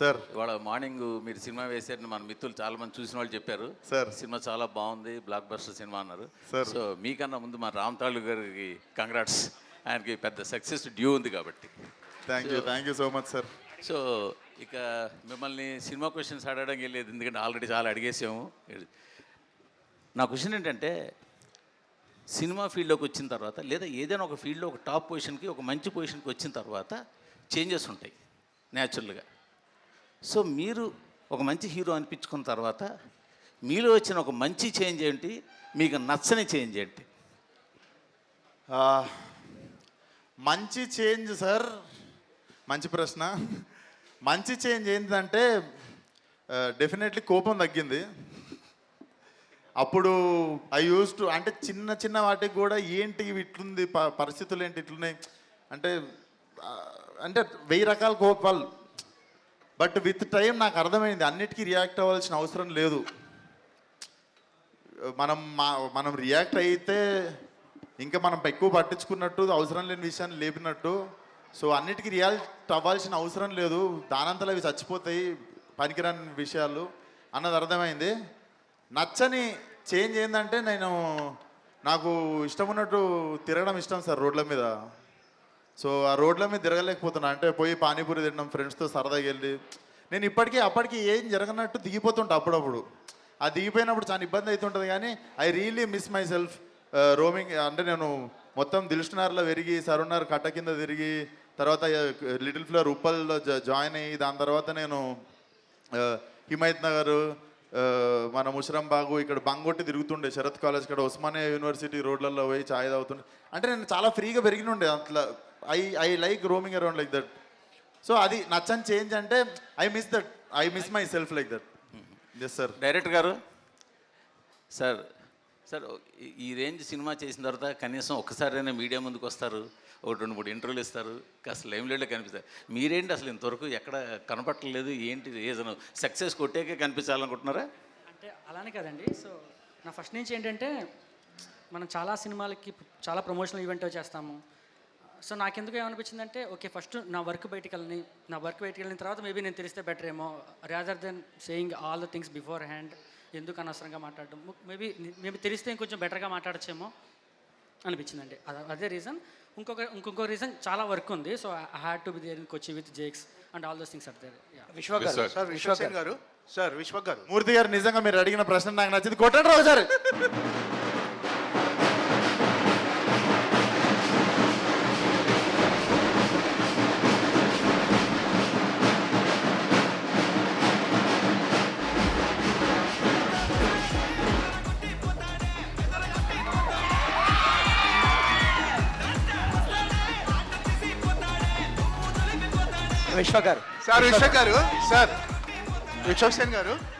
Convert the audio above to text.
Sir. ఇవాళ morning మీరు cinema వేసారని మన మిత్రులు చాలా మంది చూసిన వాళ్ళు చెప్పారు. సార్. సినిమా చాలా బాగుంది బ్లాక్ బస్టర్ సినిమా అన్నారు. సార్. సో మీకన్నా ముందు మా రామ్ తాళ్ళు గారికి కంగ్రాట్స్ ఆయనకి పెద్ద సక్సెస్ డ్యూ ఉంది కాబట్టి. Thank you thank you so much sir so ఇక మిమ్మల్ని సినిమా క్వశ్చన్స్ అడగడం లేదు ఎందుకంటే ఆల్రెడీ చాలా అడిగేసాము. నా క్వశ్చన్ ఏంటంటే సినిమా ఫీల్డ్లోకి వచ్చిన తర్వాత లేదా ఏదైనా ఒక ఫీల్డ్లో ఒక టాప్ పొజిషన్కి ఒక మంచి పొజిషన్కి వచ్చిన తర్వాత చేంజెస్ ఉంటాయి న్యాచురల్గా సో మీరు ఒక మంచి హీరో అనిపించుకున్న తర్వాత మీలో వచ్చిన ఒక మంచి చేంజ్ ఏంటి? మీకు నచ్చని చేంజ్ ఏంటి? మంచి చేంజ్ సార్ మంచి ప్రశ్న. మంచి చేంజ్ ఏంటంటే డెఫినెట్లీ కోపం తగ్గింది. అప్పుడు ఐ యూస్ టు అంటే చిన్న చిన్న వాటికి కూడా ఏంటి ఇట్లుంది ప- పరిస్థితులు ఏంటి ఇట్లున్నాయి? అంటే అంటే వెయ్యి రకాల కోపాలు. బట్ విత్ టైం నాకు అర్థమైంది. అన్నిటికీ రియాక్ట్ అవ్వాల్సిన అవసరం లేదు. మనం మా మనం రియాక్ట్ అయితే ఇంకా మనం ఎక్కువ పట్టించుకున్నట్టు అవసరం లేని విషయాన్ని లేపినట్టు. సో అన్నిటికీ రియాక్ట్ అవ్వాల్సిన అవసరం లేదు. దానంతలో అవి చచ్చిపోతాయి పనికిరాని విషయాలు అన్నది అర్థమైంది. నచ్చని చేంజ్ ఏంటంటే నేను నాకు ఇష్టం ఉన్నట్టు తిరగడం ఇష్టం సార్ రోడ్ల మీద. సో ఆ రోడ్ల మీద తిరగలేకపోతున్నా. అంటే పోయి పానీపూరి తినడం ఫ్రెండ్స్తో సరదాగా వెళ్ళి. నేను ఇప్పటికీ అప్పటికి ఏం జరగనట్టు దిగిపోతుంటా అప్పుడప్పుడు. ఆ దిగిపోయినప్పుడు చాలా ఇబ్బంది అవుతుంటుంది కానీ I really miss myself roaming అంటే నేను మొత్తం దిల్షునార్లో పెరిగి సరునార్ కట్ట కింద తిరిగి తర్వాత uh, లిటిల్ ఫ్లవర్ ఉప్పల్లో జాయిన్ అయ్యి దాని తర్వాత నేను uh, హిమాయత్ నగర్ uh, మన ముషరం బాగు ఇక్కడ బంగొట్టి తిరుగుతుండే. శరత్ కాలేజ్ ఇక్కడ ఉస్మానియా యూనివర్సిటీ రోడ్లలో పోయి ఛాయ్ తాగుతుండే. అంటే నేను చాలా ఫ్రీగా పెరిగినుండే. అట్లా I I like roaming around like that so అది నచ్చని చేంజ్ అంటే I miss that I miss myself like that yes sir director గారు సార్ సార్ ఈ- రేంజ్ సినిమా చేసిన తర్వాత కనీసం ఒక్కసారైనా మీడియా ముందుకు వస్తారు ఒక రెండు మూడు ఇంటర్వ్యూలు ఇస్తారు కాస్త లైమ్ లైట్లో కనిపిస్తారు. మీరేంటి అసలు ఇంతవరకు ఎక్కడ కనపట్టలేదు ఏంటి రీజన్ సక్సెస్ కొట్టాకే కనిపించాలనుకుంటున్నారా? అంటే అలానే కదండి. సో నా ఫస్ట్ నుంచి ఏంటంటే మనం చాలా సినిమాలకి చాలా ప్రమోషనల్ ఈవెంట్ చేస్తాము. సో నాకెందుకు ఏమనిపించిందంటే ఓకే ఫస్ట్ నా వర్క్ బయటికి వెళ్ళని నా వర్క్ బయటికి వెళ్ళిన తర్వాత మేబీ నేను తెలిస్తే బెటర్ ఏమో. Rather than saying all the things beforehand ఎందుకు అనవసరంగా మాట్లాడడం మేబీ మేబీ తెలిస్తే ఇంకొంచెం బెటర్గా మాట్లాడచ్చేమో అనిపించిందండి. అద- అదే రీజన్ ఇంకొక ఇంకొక రీజన్ చాలా వర్క్ ఉంది. So I had to be there in Kochi with Jakes and all those things are there yeah Vishwa garu sir Vishwasen గారు సార్ విశ్వ గారు మూర్తి గారు నిజంగా మీరు అడిగిన ప్రశ్న నాకు నచ్చింది. కొట్టండి రావు సార్ విశ్వ గారు. సార్ విశ్వ గారు. సార్ విశ్వసేన్ గారు.